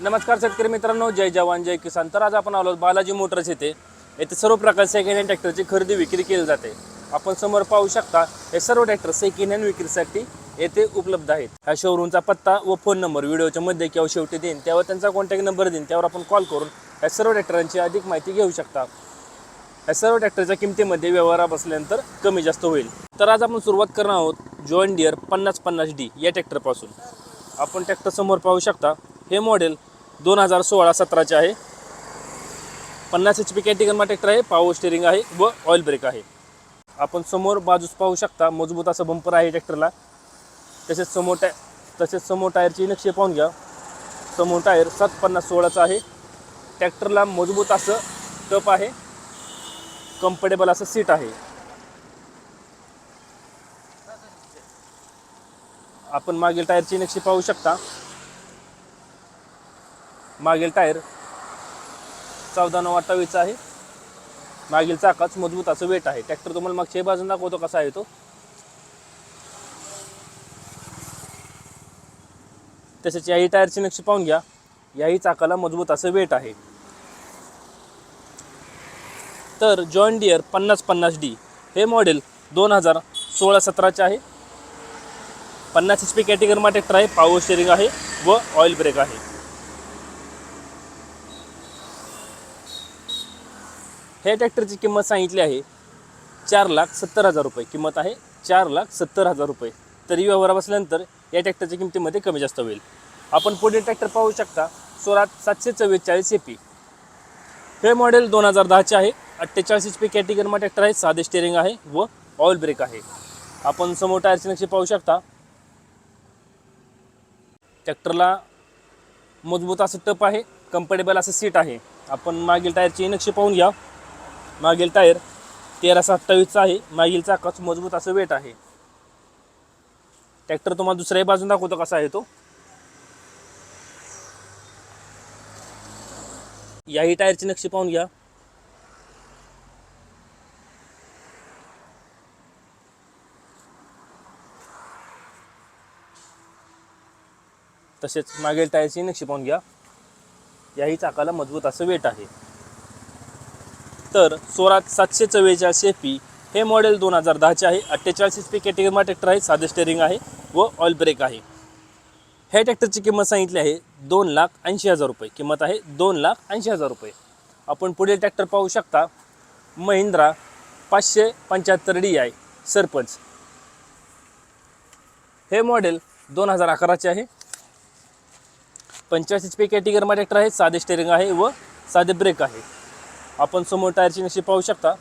नमस्कार शेतकरी मित्रांनो जय जवान जय किसान. तर आज आपण आलो बालाजी मोटर्स येथे. येथे सर्व प्रकारचे सेकंड हँड ट्रॅक्टरची खरेदी विक्री केली जाते. आपण समोर पाहू शकता हे सर्व ट्रॅक्टर सेकंड हँड विक्रीसाठी येथे उपलब्ध आहेत. ह्या शोरूमचा पत्ता व फोन नंबर व्हिडिओच्या मध्ये किंवा शेवटी देईन. त्यावर त्यांचा कॉन्टॅक्ट नंबर देईन. त्यावर आपण कॉल करून या सर्व ट्रॅक्टरांची अधिक माहिती घेऊ शकता. या सर्व ट्रॅक्टरच्या किमतीमध्ये व्यवहारा बसल्यानंतर कमी जास्त होईल. तर आज आपण सुरुवात करणार आहोत जॉईन डिअर पन्नास पन्नास डी या ट्रॅक्टरपासून आपण ट्रॅक्टर समोर पाहू शकता हे मॉडेल दोन हजार सोळा सतराचे आहे. पन्नास एच पी कॅन्टिगनमा ट्रॅक्टर आहे. पावर स्टेरिंग आहे व ऑइल ब्रेक आहे. आपण समोर बाजूस पाहू शकता मजबूत असं बंपर आहे ट्रॅक्टरला तसेच समोर टाय तसेच समोर टायरची नक्षी पाहून घ्या. समोर टायर सात पन्नास सोळाचं आहे. ट्रॅक्टरला मजबूत असं टप आहे. कम्फर्टेबल असं सीट आहे. आपण मागील टायरची नक्षी पाहू शकता. मागील टायर चौदा नऊ अठ्ठावीसचा आहे. मागील चाकाच मजबूत असं वेट आहे. ट्रॅक्टर तुम्हाला मागच्या बाजून दाखवतो कसा आहे तो. तसेच याही टायरची नक्षी पाहून घ्या. याही चाकाला मजबूत असं वेट आहे. तर जॉईन डिअर पन्नास पन्नास डी हे मॉडेल दोन हजार सोळा सतराचे आहे. पन्नास एच पी कॅटेगरमा ट्रॅक्टर आहे. पॉवर स्टेरिंग आहे. व ऑइल ब्रेक आहे. हे ट्रॅक्टरची किंमत सांगितली आहे चार लाख सत्तर हजार रुपये. किंमत आहे चार लाख सत्तर हजार रुपये. तरी व्यवहार बसल्यानंतर या ट्रॅक्टरच्या किमतीमध्ये कमी जास्त होईल. आपण पुढील ट्रॅक्टर पाहू शकता सोळा सातशे चव्वेचाळीस ए पी हे मॉडेल दोन हजार दहाचे आहे. अठ्ठेचाळीस एच पी कॅटेगरीमा ट्रॅक्टर आहे. साधे स्टेरिंग आहे व ऑइल ब्रेक आहे. आपण समोर टायरची नक्षी पाहू शकता. ट्रॅक्टरला मजबूत असं टप आहे. कम्फर्टेबल असं सीट आहे. आपण मागील टायरची नक्षी पाहून घ्या. मागील टायर तेराशे अठ्ठावीसचा आहे. मागील चाकाच मजबूत असं वेट आहे. ट्रॅक्टर तुम्हाला दुसऱ्याही बाजून दाखवतो कसा आहे तो. याही टायरची नक्षी पाहून घ्या. तसेच मागील टायरची नक्षी पाहून घ्या. याही चाकाला मजबूत असं वेट आहे. तर सोरात सातशे चव्वेचाळीस ए पी हे मॉडेल दोन हजार दहाचे आहे. अठ्ठेचाळीस एच पी कॅटेगरीमा ट्रॅक्टर आहे साधे स्टेरिंग आहे व ऑइल ब्रेक आहे. ह्या ट्रॅक्टरची किंमत सांगितली आहे दोन लाख ऐंशी हजार रुपये. किंमत आहे दोन लाख ऐंशी हजार रुपये. आपण पुढील ट्रॅक्टर पाहू शकता महिंद्रा पाचशे पंच्याहत्तर डी आय सरपंच. हे मॉडेल दोन हजार अकराचे आहे. पंचवीस एच पी कॅटेगरीमा ट्रॅक्टर आहे साधे स्टेरिंग आहे व साधे ब्रेक आहे. आपण समोर टायरची नशी पाहू शकता.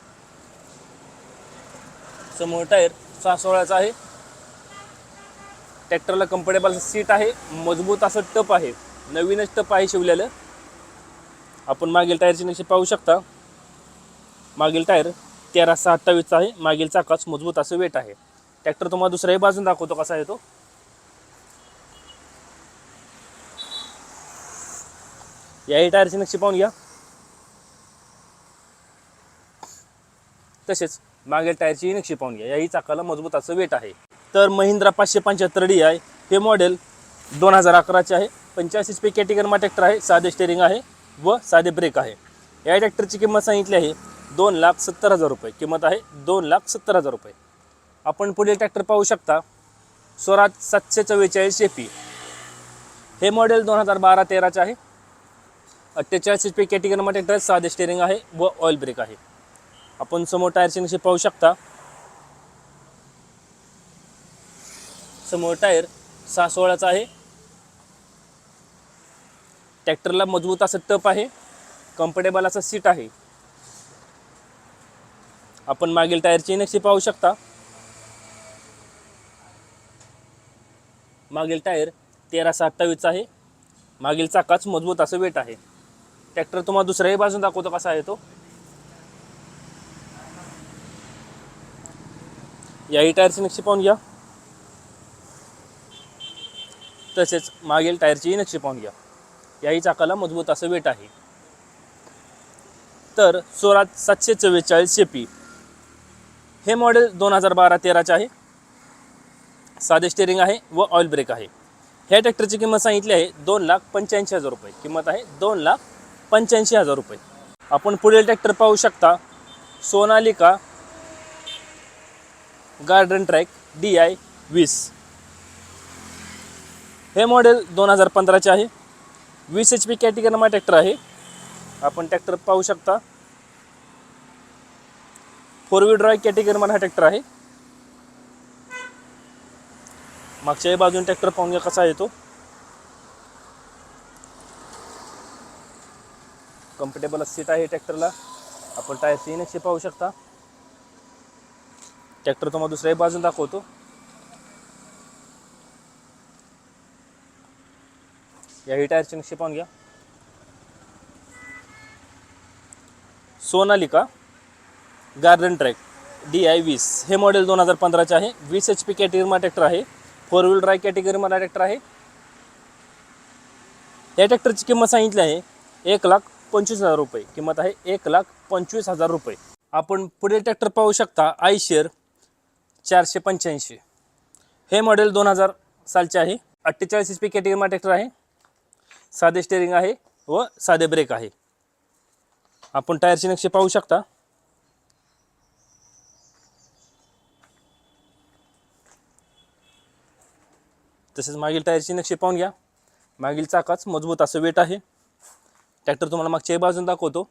समोर टायर सहा सोळाचा आहे. ट्रॅक्टरला कम्फर्टेबल सीट आहे. मजबूत असं टप आहे. नवीनच टप आहे शिवलेलं. आपण मागील टायरची नशी पाहू शकता. मागील टायर तेरा सहा अठ्ठावीसचा आहे. मागील चाकाच मजबूत असं वेट आहे. ट्रॅक्टर तुम्हाला दुसऱ्याही बाजून दाखवतो कसा आहे तो. याही टायरची नक्षी पाहून घ्या. तसेच मागील टायरची नक्षी पाहून घ्या. याही चाकाला मजबूत असं वेट आहे. तर महिंद्रा पाचशे पंच्याहत्तर डी आहे हे मॉडेल दोन हजार अकराचे आहे. पंच्याऐंशी एच पी कॅटेगरमा ट्रॅक्टर आहे. साधे स्टेरिंग आहे व साधे ब्रेक आहे. या ट्रॅक्टरची किंमत सांगितली आहे. दोन लाख सत्तर हजार रुपये. किंमत आहे दोन लाख सत्तर हजार रुपये. आपण पुढील ट्रॅक्टर पाहू शकता. स्वराज सातशे चव्वेचाळीस एपी पी हे मॉडेल दोन हजार बारा तेराचे आहे. अठ्ठेचाळीस एच पी कॅटेगरमा ट्रॅक्टर आहे. साधे स्टेरिंग आहे व ऑइल ब्रेक आहे. आपण समोर टायरची नक्षी पाहू शकता? समोर टायर सहा सोळाचा आहे. ट्रॅक्टरला मजबूत असं टप आहे. कम्फर्टेबल असं सीट आहे. आपण मागील टायरची नक्षी पाहू शकता? मागील टायर तेराशे अठ्ठावीसचा आहे. मागील चाकाच मजबूत असं वेट आहे. ट्रॅक्टर तुम्हाला दुसऱ्याही बाजून दाखवतो कसा आहे तो. याही टायरची नक्षी पाहून घ्या. तसेच मागील टायरचीही नक्षी पाहून घ्या. याही चाकाला मजबूत असं वेट आहे. तर सोळा सातशे चव्वेचाळीस पी हे मॉडेल दोन हजार बारा तेराचे आहे. साधे स्टेरिंग आहे व ऑइल ब्रेक आहे. ह्या ट्रॅक्टरची किंमत सांगितली आहे दोन लाख पंच्याऐंशी हजार रुपये. किंमत आहे दोन लाख पंच्याऐंशी हजार रुपये. आपण पुढील ट्रॅक्टर पाहू शकता. Sonalika garden trac D I वीस. हे मॉडेल दोन हजार पंधराचे आहे. वीस एच पी कॅटेगरीमा ट्रॅक्टर आहे. आपण ट्रॅक्टर पाहू शकता. फोर व्हील ड्राईव्ह कॅटेगरीमा हा ट्रॅक्टर आहे. मागच्याही बाजून ट्रॅक्टर पाहून घ्या कसा आहे तो. कम्फर्टेबल सीट आहे ट्रॅक्टरला आपण टायरची नक्षी पाहू शकता. ट्रॅक्टर तुम्हाला दुसऱ्याही बाजूला दाखवतो. याही टायरची नक्षी पाहून घ्या. Sonalika garden trac D I वीस. हे मॉडेल दोन हजार पंधराचे आहे. वीस एच पी कॅटेगरीमा ट्रॅक्टर आहे. फोर व्हील ड्राईव्ह कॅटेगरीमध्ये ट्रॅक्टर आहे. या ट्रॅक्टरची किंमत सांगितली आहे एक लाख पंचवीस हजार रुपये. किंमत आहे एक लाख पंचवीस हजार रुपये. आपण पुढे ट्रॅक्टर पाहू शकता आयशेअर चारशे पंच्याऐंशी. हे मॉडेल दोन हजार सालचे आहे. अठ्ठेचाळीस एच पी कॅटेगरीमा ट्रॅक्टर आहे. साधे स्टेअरिंग आहे व साधे ब्रेक आहे. आपण टायरची नक्षी पाहू शकता. तसेच मागील टायरची नक्षी पाहून घ्या. मागील चाकाच मजबूत असं वेट आहे. ट्रॅक्टर तुम्हाला मागच्याही बाजून दाखवतो.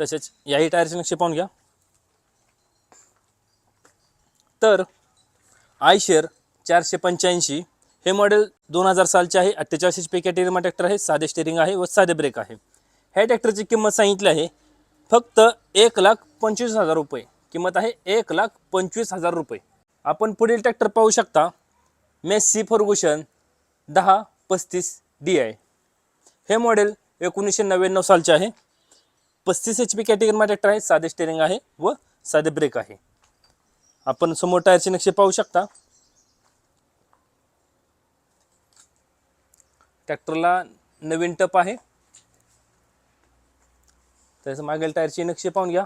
तसेच याही टायरची नक्षी पाहून घ्या. तर आयशेअर चारशे पंच्याऐंशी हे मॉडेल दोन हजार सालचे आहे. अठ्ठेचाळीस एच पी कॅटेगरीमा ट्रॅक्टर आहे. साधे स्टेरिंग आहे व साधे ब्रेक आहे. ह्या ट्रॅक्टरची किंमत सांगितली आहे फक्त एक लाख पंचवीस हजार रुपये. किंमत आहे एक लाख पंचवीस हजार रुपये. आपण पुढील ट्रॅक्टर पाहू शकता. मेस्सी फर्गुशन दहा पस्तीस डी आय हे मॉडेल एकोणीसशे नव्याण्णव सालचे आहे. पस्तीस एच पी कॅटेगरीमध्ये ट्रॅक्टर आहे साधे स्टेरिंग आहे व साधे ब्रेक आहे. आपण समोर टायरचे नक्षे पाहू शकता. ट्रॅक्टरला नवीन टप आहे. त्याचं मागील टायरचे नक्षी पाहून घ्या.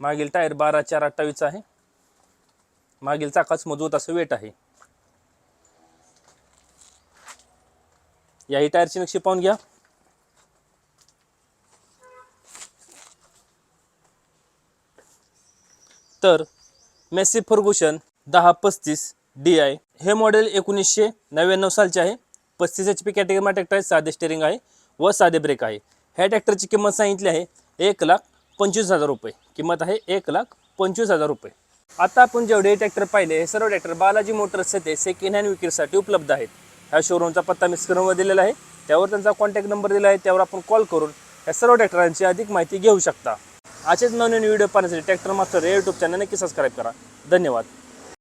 मागील टायर बारा चार अठ्ठावीस आहे. मागील चाकाच मजबूत असं वेट आहे. याही टायरची नक्षी पाहून घ्या. तर मेसी फर्गुशन दहा पस्तीस डी आय. हे मॉडेल एकोणीसशे नव्याण्णव सालचे आहे. पस्तीस एच पी कॅटेगरीमध्ये ट्रॅक्टर आहे साधे स्टेअरिंग आहे व साधे ब्रेक आहे. ह्या ट्रॅक्टरची किंमत सांगितली आहे एक लाख पंचवीस हजार रुपये. किंमत आहे एक लाख पंचवीस हजार रुपये. आता आपण जेवढे ट्रॅक्टर पाहिले हे सर्व ट्रॅक्टर बालाजी मोटर्स येथे सेकंड हँड विक्रीसाठी उपलब्ध आहेत. ह्या शोरूमचा पत्ता मी स्क्रीनवर दिलेला आहे. त्यावर त्यांचा कॉन्टॅक्ट नंबर दिला आहे. त्यावर आपण कॉल करून या सर्व ट्रॅक्टरांची अधिक माहिती घेऊ शकता. असेच नवीन व्हिडिओ पाहण्यासाठी ट्रॅक्टर मास्टर या यूट्यूब चॅनल नक्की सबस्क्राईब करा. धन्यवाद.